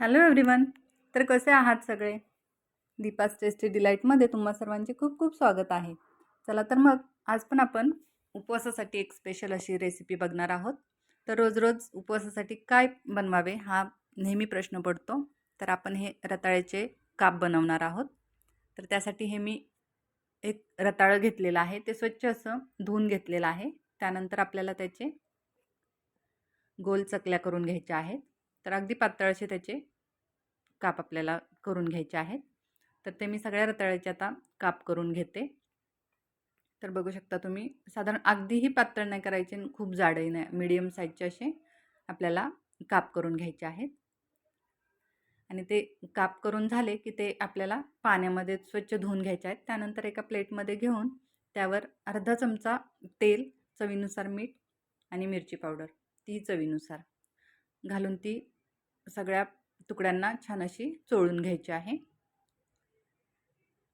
Hello everyone तर कसे आहात सगळे? दीपास टेस्टी डिलाईटमध्ये तुम्हा सर्वांचे खूप खूप स्वागत आहे. चला तर मग आज पण आपण उपवासासाठी एक स्पेशल अशी रेसिपी बघणार आहोत. तर रोज रोज उपवासासाठी काय बनवावे हा नेहमी प्रश्न पडतो. तर आपण हे रताळ्याचे काप बनवणार आहोत. तर त्यासाठी हे मी एक रताळं घेतलेलं आहे. ते स्वच्छ असं धुवून घेतलेलं आहे. त्यानंतर आपल्याला त्याचे गोल चकल्या करून घ्यायच्या आहेत. तर अगदी पातळ असे त्याचे काप आपल्याला करून घ्यायचे आहेत. तर ते मी सगळ्या रताळ्याचे आता काप करून घेते. तर बघू शकता तुम्ही साधारण अगदीही पातळ नाही करायचे आणि खूप जाडही नाही मीडियम साईजचे असे आपल्याला काप करून घ्यायचे आहेत. आणि ते काप करून झाले की ते आपल्याला पाण्यामध्ये स्वच्छ धुवून घ्यायचे आहेत. त्यानंतर एका प्लेटमध्ये घेऊन त्यावर अर्धा चमचा तेल चवीनुसार मीठ आणि मिरची पावडर ती चवीनुसार. घालून ती सगळ्या तुकड्यांना छान अशी चोळून घ्यायची आहे.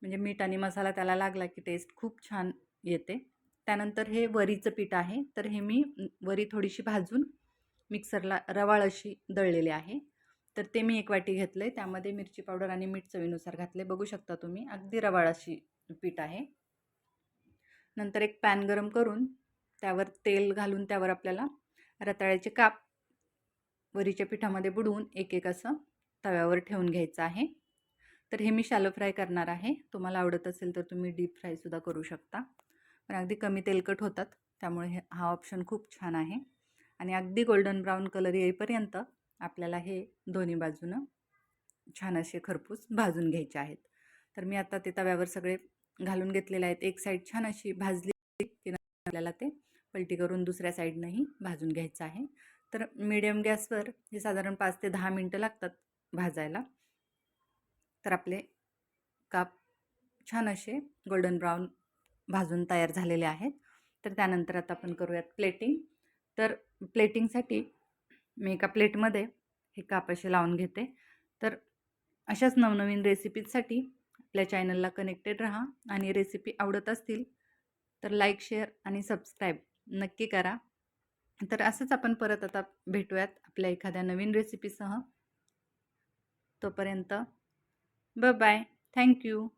म्हणजे मीठ आणि मसाला त्याला लागला की टेस्ट खूप छान येते. त्यानंतर हे वरीचं पीठ आहे. तर हे मी वरी थोडीशी भाजून मिक्सरला रवाळ अशी दळलेली आहे. तर ते मी एक वाटी घेतले त्यामध्ये मिरची पावडर आणि मीठ चवीनुसार घातले बघू शकता तुम्ही. अगदी रवाळ अशी पीठ आहे. नंतर एक पॅन गरम करून त्यावर तेल घालून त्यावर आपल्याला रताळ्याचे काप वरीच्या पिठामध्ये बुडवून एक एक असं तव्यावर ठेवून घ्यायचं आहे. तर हे मी शॅलो फ्राय करणार आहे. तुम्हाला आवडत असेल तर तुम्ही डीप फ्रायसुद्धा करू शकता. पण अगदी कमी तेलकट होतात त्यामुळे हे हा ऑप्शन खूप छान आहे. आणि अगदी गोल्डन ब्राऊन कलर येईपर्यंत आपल्याला हे दोन्ही बाजूनं छान असे खरपूस भाजून घ्यायचे आहेत. तर मी आता ते तव्यावर सगळे घालून घेतलेले आहेत. एक साईड छान अशी भाजली की आपल्याला ते पलटी करून दुसऱ्या साईडनंही भाजून घ्यायचं आहे. तर मिडियम गॅसवर हे साधारण पाच ते दहा मिनटं लागतात भाजायला. तर आपले काप छान असे गोल्डन ब्राऊन भाजून तयार झालेले आहेत. तर त्यानंतर आता आपण करूयात प्लेटिंग तर प्लेटिंगसाठी मी एका प्लेटमध्ये हे काप असे लावून घेते. तर अशाच नवनवीन रेसिपीजसाठी आपल्या चॅनलला कनेक्टेड राहा आणि रेसिपी आवडत असतील तर लाईक शेअर आणि सबस्क्राईब नक्की करा. तर असंच आपण परत आता भेटूयात आपल्या एखाद्या नवीन रेसिपीसह तोपर्यंत ब बाय थँक्यू